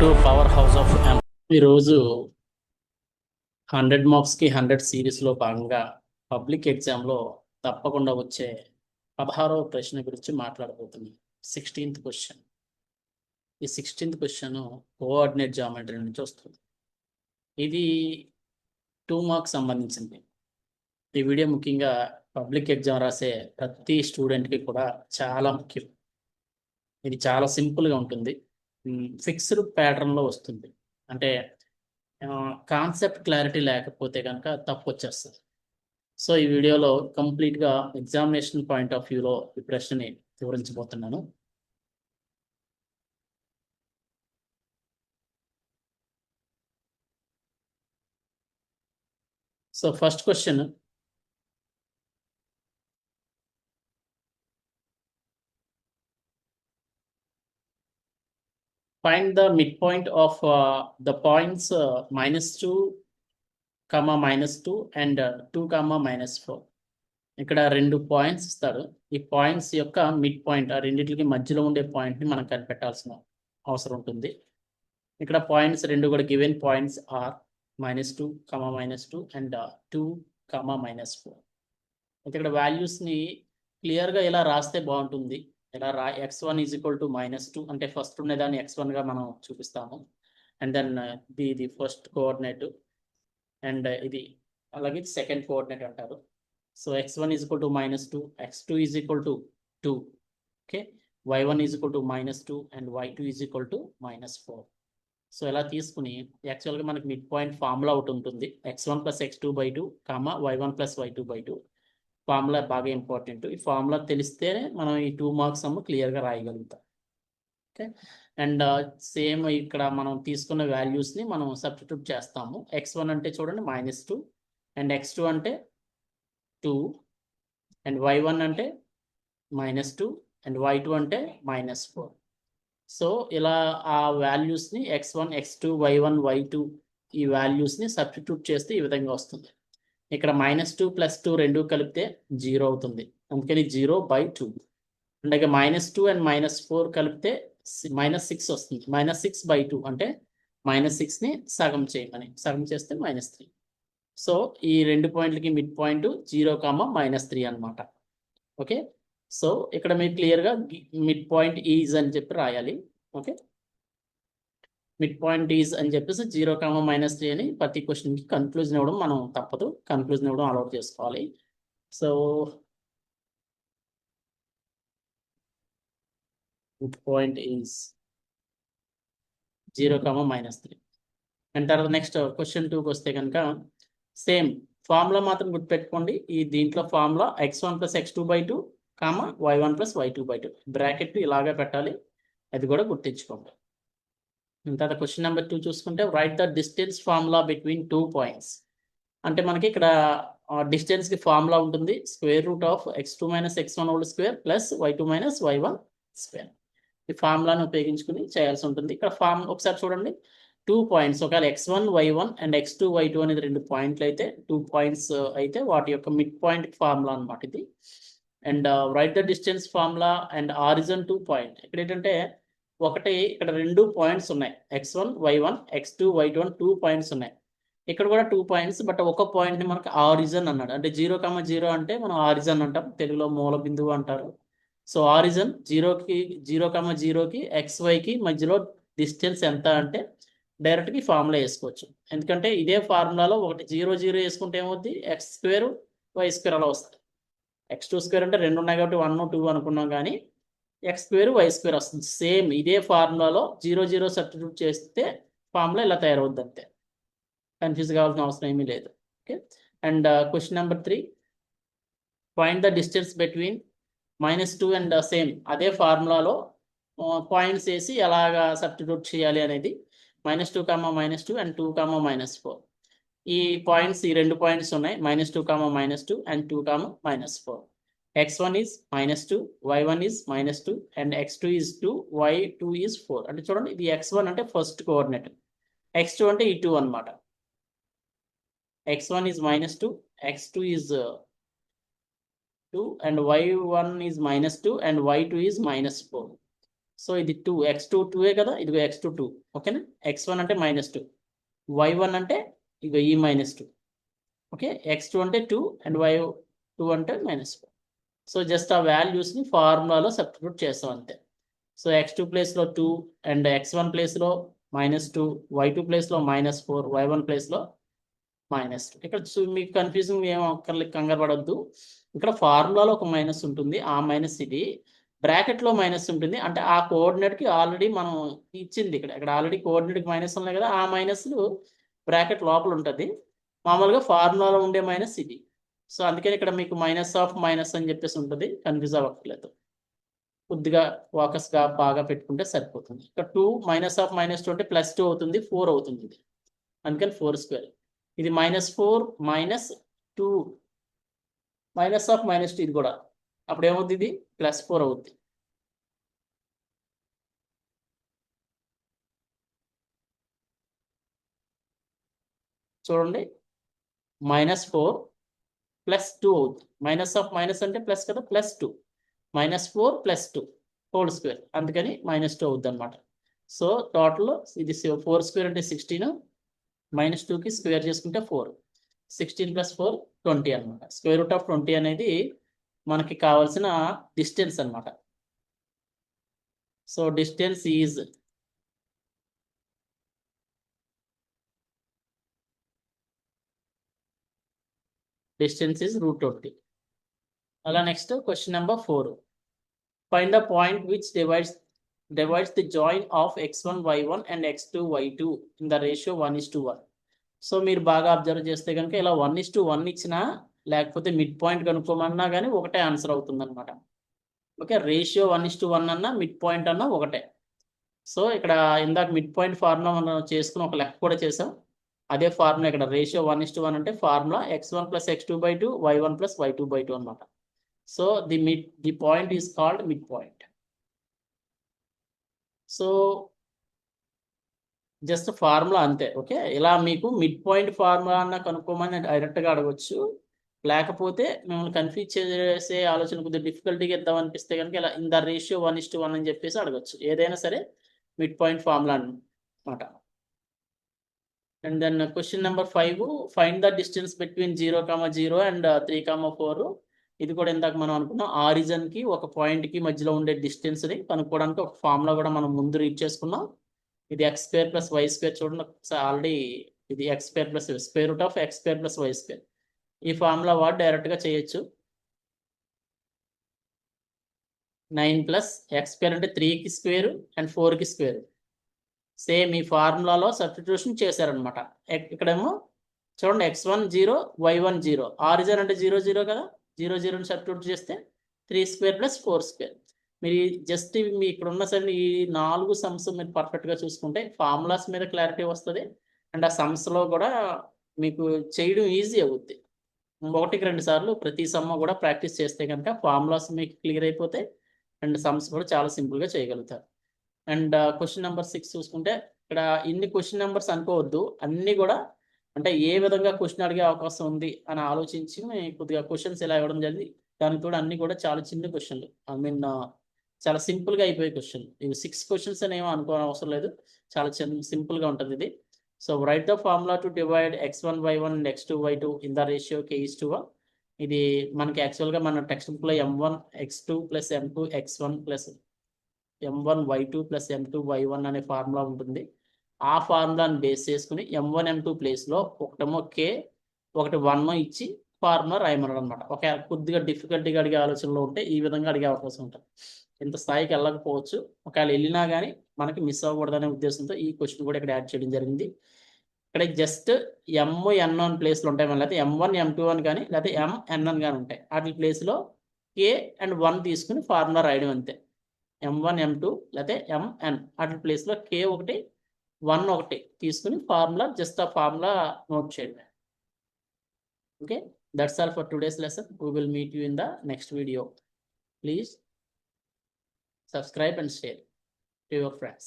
To power house of ఈరోజు hundred మార్క్స్కి hundred సిరీస్లో భాగంగా పబ్లిక్ ఎగ్జామ్లో తప్పకుండా వచ్చే పదహారవ ప్రశ్న గురించి మాట్లాడబోతున్నాం. Sixteenth question. ఈ సిక్స్టీన్త్ క్వశ్చన్ కోఆర్డినేట్ జామెట్రీ నుంచి వస్తుంది. ఇది టూ మార్క్స్ సంబంధించింది. ఈ వీడియో ముఖ్యంగా పబ్లిక్ ఎగ్జామ్ రాసే ప్రతి స్టూడెంట్కి కూడా చాలా ముఖ్యం. ఇది చాలా సింపుల్గా ఉంటుంది. ఫిక్స్డ్ ప్యాటర్న్లో వస్తుంది. అంటే కాన్సెప్ట్ క్లారిటీ లేకపోతే కనుక తప్పు వచ్చేస్తుంది సో ఈ వీడియోలో కంప్లీట్గా ఎగ్జామినేషన్ పాయింట్ ఆఫ్ వ్యూలో ఈ ప్రశ్నని వివరించబోతున్నాను. So first question find the midpoint of uh, the points uh, minus 2 comma minus 2 and uh, 2 comma minus 4 ఇక్కడ రెండు పాయింట్స్ ఇస్తాడు ఈ పాయింట్స్ యొక్క మిడ్ పాయింట్ ఆ రెండింటికి మధ్యలో ఉండే పాయింట్ని మనం కనిపెట్టాల్సిన అవసరం ఉంటుంది. ఇక్కడ పాయింట్స్ రెండు కూడా given points are minus two comma minus two and two comma minus four అయితే ఇక్కడ వాల్యూస్ని క్లియర్గా ఇలా రాస్తే బాగుంటుంది? ఇలా రా X one is equal to minus two అంటే ఫస్ట్ ఉండేదాన్ని ఎక్స్ వన్గా మనం చూపిస్తాము. అండ్ దెన్ బి ఇది ఫస్ట్ కోఆర్డినేట్ అండ్ ఇది అలాగే సెకండ్ కోఆర్డినేట్ అంటారు. So X one is equal to minus two X two is equal to two okay Y one is equal to minus two and Y two is equal to minus four so ఇలా తీసుకుని యాక్చువల్గా మనకి mid point formula ఒకటి ఉంటుంది. X one plus X two by two comma Y one plus Y two by two formula బాగా important. ఈ formula తెలిస్తేనే మనం ఈ టూ మార్క్స్ అమ్మ క్లియర్గా రాయగలుగుతాం. ఓకే? అండ్ uh, సేమ్ ఇక్కడ మనం తీసుకున్న వాల్యూస్ని మనం సబ్స్టిట్యూట్ చేస్తాము. ఎక్స్ వన్ అంటే చూడండి minus two. And X two అంటే టూ. అండ్ వై వన్ అంటే minus two. And Y two అంటే మైనస్ ఫోర్. సో ఇలా ఆ వాల్యూస్ని X one X two Y one Y two ఈ వాల్యూస్ని సబ్స్టిట్యూట్ చేస్తే ఈ విధంగా వస్తుంది. ఇక్కడ మైనస్ టూ ప్లస్ టూ రెండు కలిపితే జీరో అవుతుంది. అందుకని జీరో బై టూ అంటే minus two and minus four కలిపితే మైనస్ సిక్స్ వస్తుంది. మైనస్ సిక్స్ బై టూ అంటే మైనస్ సిక్స్ని సగం చేయమని. సగం చేస్తే మైనస్ త్రీ సో ఈ రెండు పాయింట్లకి mid point zero comma minus three అనమాట ఓకే సో ఇక్కడ మీరు క్లియర్గా మిడ్ పాయింట్ ఈజ్ అని చెప్పి రాయాలి. ఓకే మిడ్ పాయింట్ ఈజ్ అని చెప్పేసి జీరో కామా మైనస్ త్రీ అని ప్రతి క్వశ్చన్కి కన్క్లూజన్ ఇవ్వడం మనం తప్పదు. కన్క్లూజన్ ఇవ్వడం అలౌట్ చేసుకోవాలి. So mid point is zero comma minus three. And తర్వాత నెక్స్ట్ క్వశ్చన్ టూకి వస్తే కనుక సేమ్ ఫార్ములా మాత్రం గుర్తుపెట్టుకోండి. ఈ దీంట్లో formula x one plus x two by two comma y one plus y two by two bracket ఇలాగే పెట్టాలి. అది కూడా గుర్తించుకోండి. తర్వాత క్వశ్చన్ నెంబర్ టూ చూసుకుంటే right the distance formula between two points అంటే మనకి ఇక్కడ డిస్టెన్స్కి ఫార్ములా ఉంటుంది. Square root of x two minus x one whole square plus y two minus y one square ఈ ఫార్ములాను ఉపయోగించుకుని చేయాల్సి ఉంటుంది. ఇక్కడ ఫార్మ్ ఒకసారి చూడండి. టూ పాయింట్స్ ఒకవేళ x one y one and x two y two అనేది రెండు పాయింట్లు అయితే టూ పాయింట్స్ uh, అయితే వాటి యొక్క మిడ్ పాయింట్ ఫార్ములా అనమాట ఇది and right the distance formula and origin to point ఇక్కడ ఏంటంటే ఒకటి ఇక్కడ రెండు పాయింట్స్ ఉన్నాయి. X one y one x two y two one two points ఉన్నాయి. ఇక్కడ కూడా టూ పాయింట్స్ బట్ ఒక పాయింట్ని మనకు ఆరిజన్ అన్నాడు. అంటే జీరో కమ జీరో అంటే మనం ఆరిజన్ అంటాం. తెలుగులో మూల బిందువు అంటారు. సో ఆరిజన్ జీరోకి జీరో కామ జీరోకి ఎక్స్ వైకి మధ్యలో డిస్టెన్స్ ఎంత అంటే డైరెక్ట్గా ఫార్ములా వేసుకోవచ్చు. ఎందుకంటే ఇదే ఫార్ములాలో ఒకటి జీరో జీరో వేసుకుంటే ఏమవుద్ది? ఎక్స్ స్క్వేర్ వై స్క్వేర్ అలా వస్తుంది. ఎక్స్ టూ స్క్వేర్ అంటే రెండు ఉన్నాయి కాబట్టి వన్ టూ అనుకున్నాం కానీ ఎక్స్ స్క్వేర్ వై స్క్వేర్ వస్తుంది. సేమ్ ఇదే ఫార్ములాలో జీరో జీరో సబ్స్టిట్యూట్ చేస్తే ఫార్ములా ఇలా తయారవుద్ది అంతే. కన్ఫ్యూజ్ కావాల్సిన అవసరం ఏమీ లేదు. Okay? And question number three point the distance between minus two and same అదే ఫార్ములాలో uh, పాయింట్స్ వేసి ఎలాగా సబ్స్టిట్యూట్ చేయాలి అనేది minus two comma minus two and two comma minus four ఈ పాయింట్స్ ఈ రెండు పాయింట్స్ ఉన్నాయి. Minus two comma minus two and two comma minus four x one minus minus two y one is minus two and x two is two y two four అంటే చూడండి ఇది x one అంటే first coordinate x two అంటే ఈ two అనమాట x one minus minus two x two is two and y one is minus two and y two minus four so ఇది two X two two ఏ కదా ఇదిగో x two two ఓకేనా x one అంటే minus two why one అంటే ఇదిగో ఈ minus two okay x two అంటే టూ అండ్ వై టూ అంటే మైనస్ ఫోర్ సో జస్ట్ ఆ వాల్యూస్ని ఫార్ములాలో సబ్స్టిట్యూట్ చేస్తాం అంతే. సో ఎక్స్ టూ ప్లేస్లో టూ అండ్ ఎక్స్ వన్ ప్లేస్లో మైనస్ టూ వై టూ ప్లేస్లో మైనస్ ఫోర్ వై వన్ ప్లేస్లో మైనస్ టూ ఇక్కడ చూ- మీకు కన్ఫ్యూజింగ్ ఏం ఒక్కర్లే కంగారు పడద్దు. ఇక్కడ ఫార్ములాలో ఒక మైనస్ ఉంటుంది ఆ మైనస్ ఇది. బ్రాకెట్లో మైనస్ ఉంటుంది అంటే ఆ కోఆర్డినేట్కి ఆల్రెడీ మనం ఇచ్చింది ఇక్కడ. ఇక్కడ ఆల్రెడీ కోఆర్డినేట్కి మైనస్ ఉన్నాయి కదా ఆ మైనస్లు బ్రాకెట్ లోపల ఉంటుంది. మామూలుగా ఫార్ములాలో ఉండే మైనస్ ఇది. సో అందుకని ఇక్కడ మీకు మైనస్ ఆఫ్ మైనస్ అని చెప్పేసి ఉంటుంది. కన్ఫ్యూజ్ అవ్వట్లేదు కొద్దిగా ఫోకస్గా బాగా పెట్టుకుంటే సరిపోతుంది. ఇక్కడ two minus of minus two అంటే ప్లస్ టూ అవుతుంది ఫోర్ అవుతుంది ఇది. అందుకని ఫోర్ స్క్వేర్ ఇది minus four minus two minus of minus two ఇది కూడా. అప్పుడు ఏమవుతుంది ఇది? ప్లస్ ఫోర్ అవుద్ది. చూడండి. మైనస్ ఫోర్ ప్లస్ టూ అవుతుంది మైనస్ ఆఫ్ మైనస్ అంటే ప్లస్ కదా? Plus two minus four plus two whole square అందుకని మైనస్ టూ అవుద్ది అనమాట సో టోటల్ ఇది ఫోర్ స్క్వేర్ అంటే సిక్స్టీన్ మైనస్ టూకి స్క్వేర్ చేసుకుంటే four sixteen plus four twenty అనమాట స్క్వేర్ రూట్ ఆఫ్ ట్వంటీ అనేది మనకి కావాల్సిన డిస్టెన్స్ అన్నమాట. So distance is distance is root twenty అలా next question number four find the point which divides divides the join of x1 y1 and x2 y2 in the ratio 1 is to 1 so మీరు బాగా observe చేస్తే కనుక ఇలా one is to one ఇచ్చినా లేకపోతే mid point కనుక్కోమన్నా కానీ ఒకటే answer అవుతుంది అనమాట okay ratio one is to one అన్నా మిడ్ పాయింట్ అన్నా ఒకటే. సో ఇక్కడ ఇందాక మిడ్ పాయింట్ ఫార్ములా మనం చేసుకుని ఒక లెక్క కూడా చేసాం. అదే ఫార్ములా ఇక్కడ ratio one is to one అంటే formula x one plus x two by two y one plus y two by two అనమాట so the mid the point is called mid point. So just formula అంతే okay? ఇలా మీకు mid point formula అన్న కనుక్కోమని డైరెక్ట్గా అడగవచ్చు లేకపోతే మిమ్మల్ని confuse చేసే ఆలోచన కొద్దిగా డిఫికల్టీగా ఇద్దాం అనిపిస్తే కనుక ఇలా in the ratio one is to one అని చెప్పేసి అడగచ్చు. ఏదైనా సరే మిడ్ పాయింట్ ఫార్ములా అనమాట and then question number five find the distance between zero comma zero and three comma four ఇది కూడా ఇందాక మనం అనుకున్నాం. ఆరిజన్కి ఒక పాయింట్కి మధ్యలో ఉండే డిస్టెన్స్ని కనుక్కోవడానికి ఒక ఫార్ములా కూడా మనం ముందు రీడ్ చేసుకున్నాం. ఇది x square plus y square చూడండి. ఆల్రెడీ ఇది x square plus square root of x square plus y square. ఈ ఫార్ములా వాడు డైరెక్ట్గా చేయొచ్చు. నైన్ ప్లస్ ఎక్స్ స్క్వేర్ అంటే త్రీకి స్క్వేర్ అండ్ ఫోర్కి స్క్వేర్. సేమ్ ఈ ఫార్ములాలో సబ్స్టిట్యూషన్ చేశారనమాట ఇక్కడేమో చూడండి x one zero y one zero. Origin అంటే జీరో జీరో కదా? జీరో జీరోని సబ్స్టిట్యూట్ చేస్తే three square plus four square. మీరు జస్ట్ మీ ఇక్కడ ఉన్న సరే ఈ నాలుగు సమ్స్ మీరు పర్ఫెక్ట్గా చూసుకుంటే ఫార్ములాస్ మీద క్లారిటీ వస్తుంది. అండ్ ఆ సమ్స్లో కూడా మీకు చేయడం ఈజీ అవుద్ది. ఒకటికి రెండు సార్లు ప్రతి సమ్మ కూడా ప్రాక్టీస్ చేస్తే కనుక ఫార్ములాస్ మీకు క్లియర్ అయిపోతే అండ్ సమ్స్ కూడా చాలా సింపుల్గా చేయగలుగుతారు. అండ్ క్వశ్చన్ నెంబర్ సిక్స్ చూసుకుంటే ఇక్కడ ఇన్ని క్వశ్చన్ నెంబర్స్ అనుకోవద్దు. అన్నీ కూడా అంటే ఏ విధంగా క్వశ్చన్ అడిగే అవకాశం ఉంది అని ఆలోచించి కొద్దిగా క్వశ్చన్స్ ఇలా ఇవ్వడం జరిగింది. దానికి కూడా అన్ని కూడా చాలా చిన్న క్వశ్చన్లు ఐ మీన్ చాలా సింపుల్గా అయిపోయే క్వశ్చన్ ఇవి సిక్స్ క్వశ్చన్స్ అని ఏమో అనుకోవడం అవసరం లేదు. చాలా చిన్న సింపుల్గా ఉంటుంది ఇది. So right the formula to divide x one y one and x two y two in the ratio k is two ఇది మనకి యాక్చువల్గా మన టెక్స్ట్ బుక్లో m one x two plus m two x one plus m one y two plus m two y one అనే formula ఉంటుంది. ఆ ఫార్ములాని base చేసుకుని ఎం one m two ప్లేస్లో ఒకటేమో కే ఒకటి వన్ ఇచ్చి ఫార్ములా రాయమన్నాడు అనమాట ఒక కొద్దిగా డిఫికల్టీగా అడిగే ఆలోచనలో ఉంటే ఈ విధంగా అడిగే అవకాశం ఉంటుంది. ఇంత స్థాయికి వెళ్ళకపోవచ్చు. ఒకవేళ వెళ్ళినా కానీ మనకి మిస్ అవ్వకూడదనే ఉద్దేశంతో ఈ క్వశ్చన్ కూడా ఇక్కడ యాడ్ చేయడం జరిగింది. ఇక్కడ జస్ట్ ఎమ్ ఎన్ వన్ ప్లేస్లో ఉంటాయి. మన లేకపోతే ఎం వన్ ఎం టూ అని కానీ లేకపోతే ఎం ఎన్ అని కానీ ఉంటాయి. వాటి ప్లేస్లో కే అండ్ వన్ తీసుకుని ఫార్ములా రాయడం అంతే. ఎం వన్ ఎం టూ లేకపోతే ఎంఎన్ అటు ప్లేస్లో కే ఒకటి వన్ ఒకటి తీసుకుని ఫార్ములా జస్ట్ ఆ ఫార్ములా నోట్ చేయండి. Okay that's all for today's lesson we will meet you in the next video please subscribe and share to your friends.